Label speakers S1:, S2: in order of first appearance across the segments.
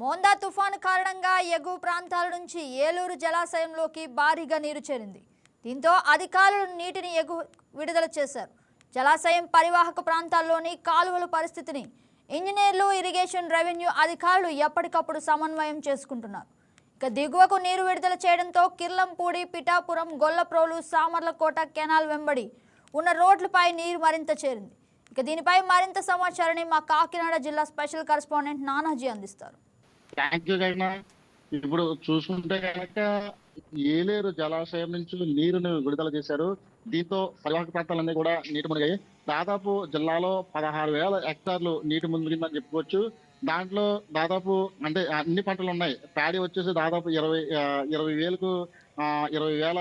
S1: మోందా తుఫాను కారణంగా ఎగువ ప్రాంతాల నుంచి ఏలూరు జలాశయంలోకి భారీగా నీరు చేరింది. దీంతో అధికారులు నీటిని ఎగువ విడుదల చేశారు. జలాశయం పరివాహక ప్రాంతాల్లోని కాలువల పరిస్థితిని ఇంజనీర్లు ఇరిగేషన్ రెవెన్యూ అధికారులు ఎప్పటికప్పుడు సమన్వయం చేసుకుంటున్నారు. ఇక దిగువకు నీరు విడుదల చేయడంతో కిర్లంపూడి పిఠాపురం గొల్లప్రోలు సామర్లకోట కెనాల్ వెంబడి ఉన్న రోడ్లపై నీరు మరింత చేరింది. ఇక దీనిపై మరింత సమాచారాన్ని మా కాకినాడ జిల్లా స్పెషల్ కరెస్పాండెంట్ నానాజీ అందిస్తారు.
S2: థ్యాంక్ యూ ఇప్పుడు చూసుకుంటే కనుక ఏలేరు జలాశయం నుంచి నీరుని విడుదల చేశారు. దీంతో పరివాహక ప్రాంతాలన్నీ కూడా నీటి మునిగాయి. దాదాపు జిల్లాలో పదహారు వేల హెక్టార్లు నీటి మునిగిందని చెప్పుకోవచ్చు. దాంట్లో దాదాపు అంటే అన్ని పంటలు ఉన్నాయి. ప్యాడీ వచ్చేసి దాదాపు ఇరవై ఇరవై వేలకు ఆ, ఇరవై వేల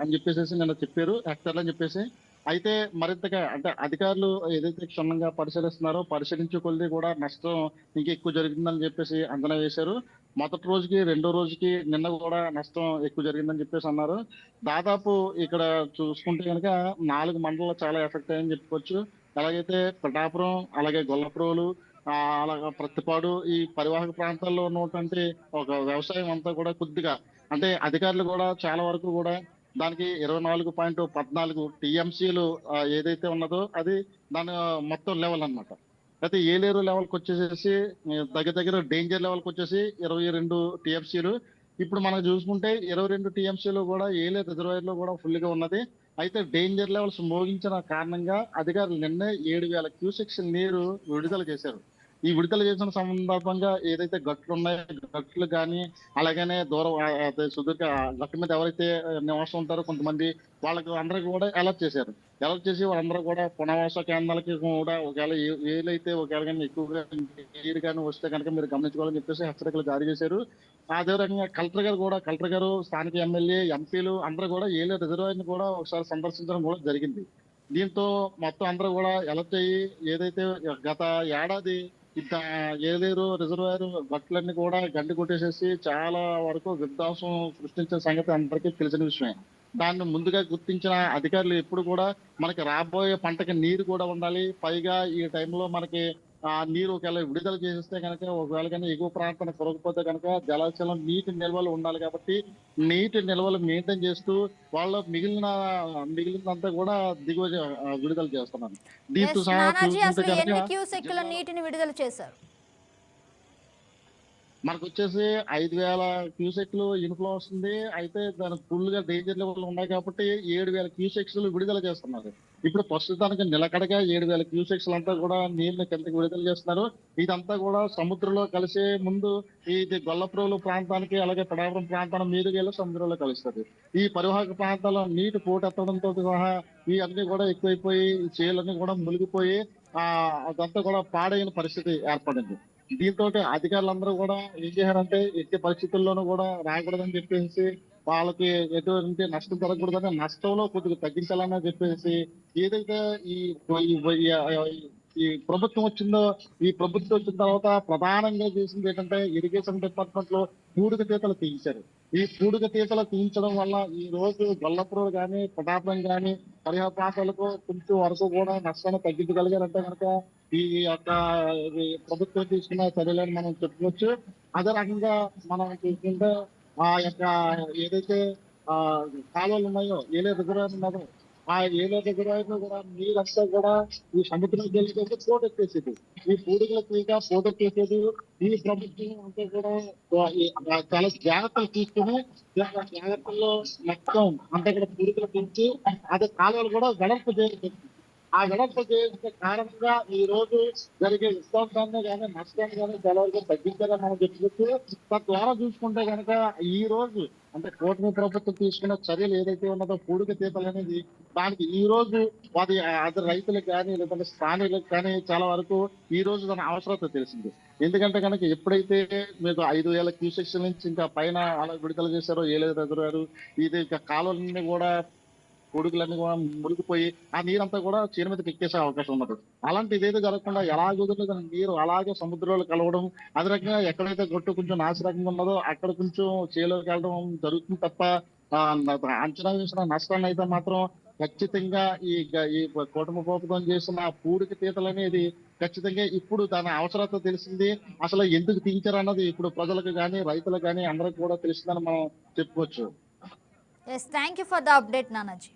S2: అని చెప్పేసి నిన్న చెప్పారు. హెక్టార్లు అని చెప్పేసి అయితే మరింతగా అంటే అధికారులు ఏదైతే క్షుణ్ణంగా పరిశీలిస్తున్నారో పరిశీలించే కొద్ది కూడా నష్టం ఇంకా ఎక్కువ జరుగుతుందని చెప్పేసి అంచనా వేశారు. మొదటి రోజుకి రెండో రోజుకి నిన్న కూడా నష్టం ఎక్కువ జరిగిందని చెప్పేసి అన్నారు. దాదాపు ఇక్కడ చూసుకుంటే కనుక నాలుగు మండలాలు చాలా ఎఫెక్ట్ అయ్యని చెప్పుకోవచ్చు. ఎలాగైతే పిఠాపురం అలాగే గొల్లప్రోలు ఆ, అలాగే ప్రతిపాడు ఈ పరివాహక ప్రాంతాల్లో ఉన్నటువంటి ఒక వ్యవసాయం అంతా కూడా కొద్దిగా అంటే అధికారులు కూడా చాలా వరకు కూడా దానికి ఇరవై నాలుగు పాయింట్ పద్నాలుగు టీఎంసీలు ఏదైతే ఉన్నదో అది దాని మొత్తం లెవెల్ అన్నమాట. అయితే ఏలేరు లెవెల్కి వచ్చేసేసి దగ్గర దగ్గర డేంజర్ లెవెల్కి వచ్చేసి ఇరవై రెండు టీఎంసీలు. ఇప్పుడు మనం చూసుకుంటే ఇరవై రెండు టీఎంసీలు కూడా ఏలే రిజర్వాయర్లో కూడా ఫుల్గా ఉన్నది. అయితే డేంజర్ లెవెల్స్ మోగించిన కారణంగా అధికారులు నిన్నే ఏడు వేల క్యూసెక్స్ నీరు విడుదల చేశారు. ఈ విడుదల చేసిన సందర్భంగా ఏదైతే గట్లు ఉన్నాయో గట్లు కానీ అలాగనే దూరం సుదీర్ఘ ఆ గట్ల మీద ఎవరైతే నివాసం ఉంటారో కొంతమంది వాళ్ళకి అందరికి కూడా అలర్ట్ చేశారు. అలర్ట్ చేసి వాళ్ళందరూ కూడా పునరావాస కేంద్రాలకి కూడా ఒకవేళ ఏ- ఏలైతే ఒకవేళ కానీ ఎక్కువగా నీరు కానీ వస్తే కనుక మీరు గమనించుకోవాలని చెప్పేసి హెచ్చరికలు జారీ చేశారు. అదే రకంగా కలెక్టర్ గారు కూడా కలెక్టర్ గారు స్థానిక ఎమ్మెల్యే ఎంపీలు అందరూ కూడా ఏలే రిజర్వాయర్ని కూడా ఒకసారి సందర్శించడం కూడా జరిగింది. దీంతో మొత్తం అందరూ కూడా అలర్ట్ అయ్యి ఏదైతే గత ఏడాది ఇంత ఏలేరు రిజర్వాయర్ బట్టలన్నీ కూడా గండి కొట్టేసేసి చాలా వరకు విధ్వంసం సృష్టించిన సంగతి అందరికీ తెలిసిన విషయమే. దాన్ని ముందుగా గుర్తించిన అధికారులు ఎప్పుడు కూడా మనకి రాబోయే పంటకి నీరు కూడా ఉండాలి. పైగా ఈ టైంలో మనకి ఆ నీరు ఒకవేళ విడుదల చేస్తే కనుక ఒకవేళ కానీ ఎగువ ప్రాంతాన్ని కొరకపోతే కనుక జలాశయం నీటి నిల్వలు ఉండాలి కాబట్టి నీటి నిల్వలు మెయింటైన్ చేస్తూ వాళ్ళ మిగిలిన మిగిలినంతా కూడా దిగువ విడుదల చేస్తున్నారు. దీంతో కనుక
S1: నీటిని విడుదల చేశారు?
S2: మనకు వచ్చేసి ఐదు వేల క్యూసెక్లు ఇన్ఫ్లో వస్తుంది. అయితే దాని ఫుల్గా డేంజర్ లెవెల్ ఉన్నాయి కాబట్టి ఏడు వేల క్యూసెక్స్ విడుదల చేస్తున్నారు. ఇప్పుడు ప్రస్తుతానికి నిలకడగా ఏడు వేల క్యూసెక్స్ అంతా కూడా నీళ్ళని కిందకి విడుదల చేస్తున్నారు. ఇదంతా కూడా సముద్రంలో కలిసే ముందు ఇది గొల్లప్రోలు ప్రాంతానికి అలాగే పడాపురం ప్రాంతానికి మీదుగా వెళ్ళి సముద్రంలో కలుస్తుంది. ఈ పరివాహక ప్రాంతాల్లో నీటి పోటెత్తడంతో సహా ఈ అన్ని కూడా ఎక్కువైపోయి చేలన్నీ కూడా మునిగిపోయి ఆ అదంతా కూడా పాడైన పరిస్థితి ఏర్పడింది. దీంతో అధికారులందరూ కూడా ఏం చేశారంటే ఎట్టి పరిస్థితుల్లోనూ కూడా రాకూడదని చెప్పేసి వాళ్ళకి ఎటువంటి నష్టం జరగకూడదని నష్టంలో కొద్దిగా తగ్గించాలని చెప్పేసి ఏదైతే ఈ ఈ- ప్రభుత్వం వచ్చిందో ఈ ప్రభుత్వం వచ్చిన తర్వాత ప్రధానంగా చేసింది ఏంటంటే ఇరిగేషన్ డిపార్ట్మెంట్లో పూడిక తీతలు తీయించారు. ఈ పూడిక తీతలు తీయించడం వల్ల ఈ రోజు గొల్లపురం కానీ ప్రతాపం కానీ పరిహార ప్రాంతాలకు కొంచెం వరకు కూడా నష్టాన్ని తగ్గించగలిగారంటే కనుక ఈ యొక్క ప్రభుత్వం తీసుకున్న చర్యలని మనం చెప్పుకోవచ్చు. అదే రకంగా మనం చూసుకుంటే ఆ యొక్క ఏదైతే ఆ కాలువలు ఉన్నాయో ఏదైతే రిజర్వేషన్ ఉన్నదో ఆ ఏలో దగ్గర లో కూడా నీరంతా కూడా ఈ సముద్రం వెళ్ళిపోతే పోటెత్తేసేది ఈ పూడికల తీగ పోటెత్తేసేది ఈ ప్రభుత్వం అంతా కూడా చాలా జాగ్రత్తలు తీసుకుని జాగ్రత్తల్లో మొత్తం అంతా కూడా పూడికలు పెంచి అదే కాలువలు కూడా వెడల్పు చేయాలి ఆ వెడల్పు చేసిన కారణంగా ఈ రోజు జరిగే విశ్వాసాన్ని కానీ నష్టాన్ని కానీ చాలా వరకు తగ్గించాలని మనం చెప్పుకోవచ్చు తద్వారా చూసుకుంటే కనుక ఈ రోజు అంటే కూటమి ప్రభుత్వం తీసుకున్న చర్యలు ఏదైతే ఉన్నదో పూడిక తీతలు అనేది దానికి ఈ రోజు వారి అది రైతులకు కానీ లేదంటే స్థానికులకు కానీ చాలా వరకు ఈ రోజు దాని అవసరత తెలిసింది. ఎందుకంటే కనుక ఎప్పుడైతే మీకు ఐదు వేల క్యూసెక్స్ నుంచి ఇంకా పైన అలా విడుదల చేశారో ఏలేదు ఎదురారు ఇది ఇంకా కాలువలన్నీ కూడా కొడుకులన్నీ కూడా మునిగిపోయి ఆ నీరంతా కూడా చీర మీద ఎక్కేసే అవకాశం ఉన్నది. అలాంటి ఇదేదో జరగకుండా ఎలా కుదురుతుందో నీరు అలాగే సముద్రంలో కలవడం అదే రకంగా ఎక్కడైతే గొట్టు కొంచెం నాశరకంగా ఉన్నదో అక్కడ కొంచెం చేలోకి వెళ్ళడం జరుగుతుంది తప్ప అంచనా వేసిన నష్టాన్ని అయితే మాత్రం ఖచ్చితంగా ఈ ఈ కుటుంబ ప్రభుత్వం చేసిన పూడికి తీతలు అనేది ఖచ్చితంగా ఇప్పుడు దాని అవసరత తెలిసింది. అసలు ఎందుకు తీయించారు అన్నది ఇప్పుడు ప్రజలకు కానీ రైతులకు కానీ అందరికి కూడా తెలిసిందని మనం చెప్పుకోవచ్చు.
S1: Yes thank you for the update Nanaji